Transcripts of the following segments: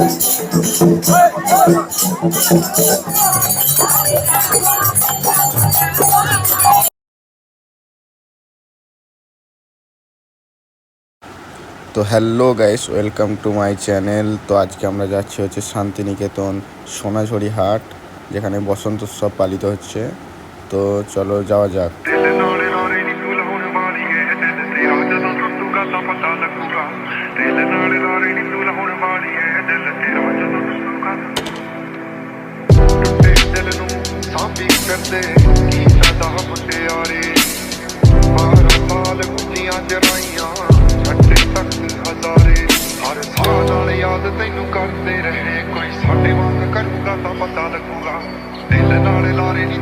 তো hello guys welcome to my channel তো আজকে আমরা যাচ্ছি হচ্ছে শান্তিনিকেতন সোনাঝুরি হাট যেখানে বসন্ত উৎসব পালিত হচ্ছে তো চলো যাওয়া যাক ਸਾਂਭੀ ਕੀ ਫਾਇਦਾ ਮੁੰਡਿਆਰੇ ਬਾਰਾਂ ਸਾਲ ਗੁੱਡੀਆਂ ਜਰਾਈਆਂ, ਛੱਡੇ ਤੱਕ ਹਜ਼ਾਰੇ। ਹਰ ਸਾਹ ਨਾਲ ਯਾਦ ਤੈਨੂੰ ਕਰਦੇ ਰਹੇ, ਕੋਈ ਸਾਡੇ ਵਾਂਗ ਕਰੂਗਾ ਤਾਂ ਪਤਾ ਲੱਗੂਗਾ। ਦਿਲ ਨਾਲ ਲਾਰੇ ਨੀ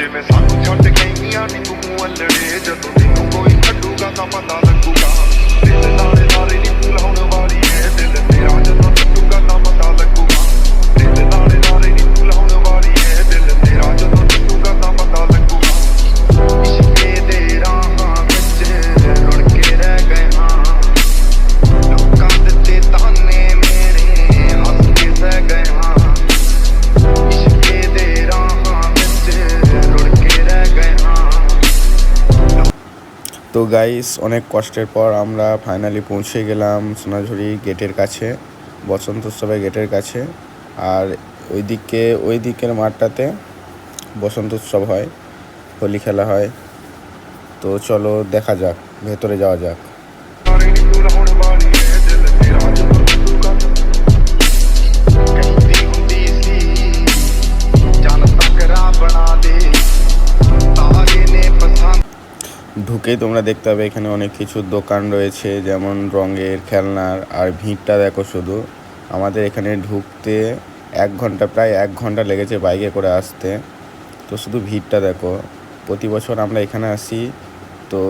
girmez তো গাইস অনেক কষ্টের পর আমরা ফাইনালি পৌঁছে গেলাম সোনাঝুরি গেটের কাছে বসন্ত উৎসবের গেটের কাছে। আর ওইদিকে ওই দিকের মাঠটাতে বসন্ত উৎসব হয়, হোলি খেলা হয়। তো চলো দেখা যাক, ভেতরে যাওয়া যাক। ঢুকেই তোমরা দেখতে পাবে এখানে অনেক কিছু দোকান রয়েছে, যেমন রঙের খেলনার, আর ভিড়টা দেখো শুধু। আমাদের এখানে ঢুকতে এক ঘণ্টা, প্রায় এক ঘণ্টা লেগেছে বাইকে করে আসতে। তো শুধু ভিড়টা দেখো। প্রতি বছর আমরা এখানে আসি, তো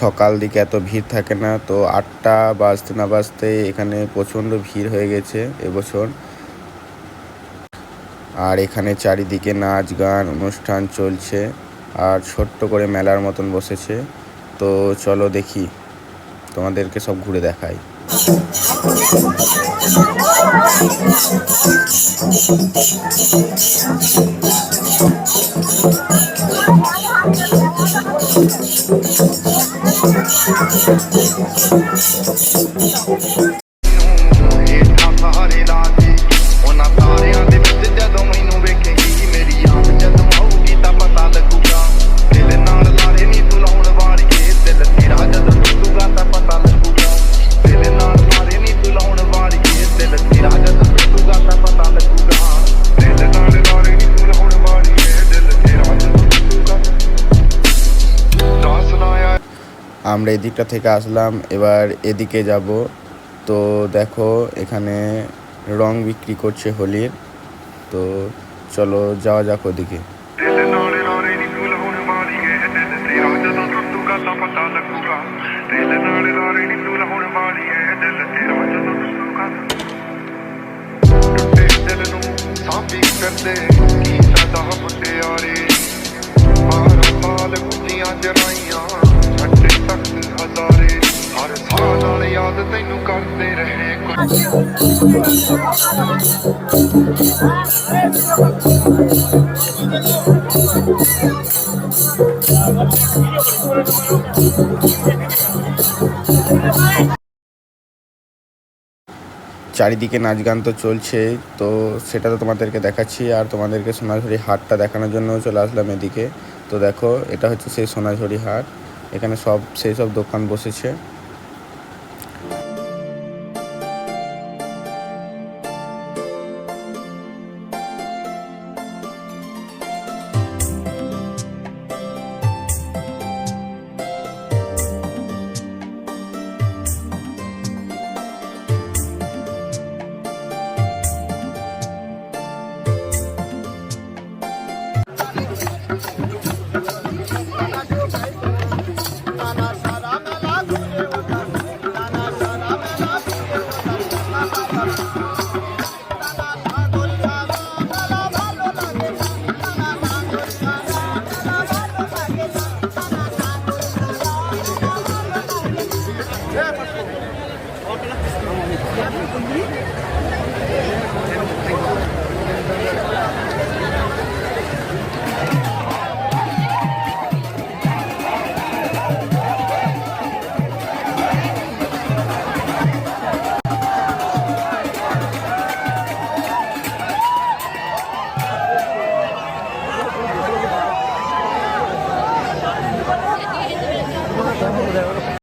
সকাল দিকে এত ভিড় থাকে না, তো আটটা বাজতে না বাজতে এখানে প্রচণ্ড ভিড় হয়ে গেছে এবছর। আর এখানে চারিদিকে নাচ গান, অনুষ্ঠান চলছে। আর ছোট্ট করে মেলার মতন বসেছে। তো চলো দেখি তোমাদেরকে সব ঘুরে দেখাই। আমরা এদিকটা থেকে আসলাম এবার এদিকে যাব তো দেখো এখানে রং বিক্রি করছে হোলির তো চলো যাওয়া যাক ওদিকে ਦਿਲ ਨਾਲ ਨਾਰੇ ਨੀ ਤੂੰ ਲਾਉਣ ਵਾਲੀ ਏ ਦਿਲ ਤੇਰਾ ਜਦੋਂ ਟੁੱਟੂਗਾ ਤਾਂ ਪਤਾ ਲੱਗੂਗਾ ਦਿਲ ਨਾਲ ਨਾਰੇ ਨੀ ਤੂੰ ਲਾਉਣ ਵਾਲੀ ਏ ਦਿਲ ਤੇਰਾ ਜਦੋਂ ਟੁੱਟੂਗਾ ਤਾਂ ਟੁੱਟੇ ਦਿਲ ਨੂੰ ਸਾਂਭੀ ਕਰਦੇ ਕੀ ਫਾਇਦਾ ਮੁੰਡਿਆਰੇ ਬਾਰਾਂ ਸਾਲ ਗੁੱਡੀਆਂ ਜਰਾਈਆਂ ਛੱਡੇ ਤੱਕ ਹਜ਼ਾਰੇ ਹਰ ਸਾਹ ਨਾਲ ਯਾਦ ਤੈਨੂੰ ਕਰਦੇ ਰਹੇ ਕੋਈ চারিদিকে নাচ গান তো চলছেই তো সেটা তো তোমাদেরকে দেখাচ্ছি আর তোমাদেরকে সোনাঝুরি হাটটা দেখানোর জন্য চলে আসলাম এদিকে তো দেখো এটা হচ্ছে সেই সোনাঝুরি হাট এখানে সব সেই সব দোকান বসেছে।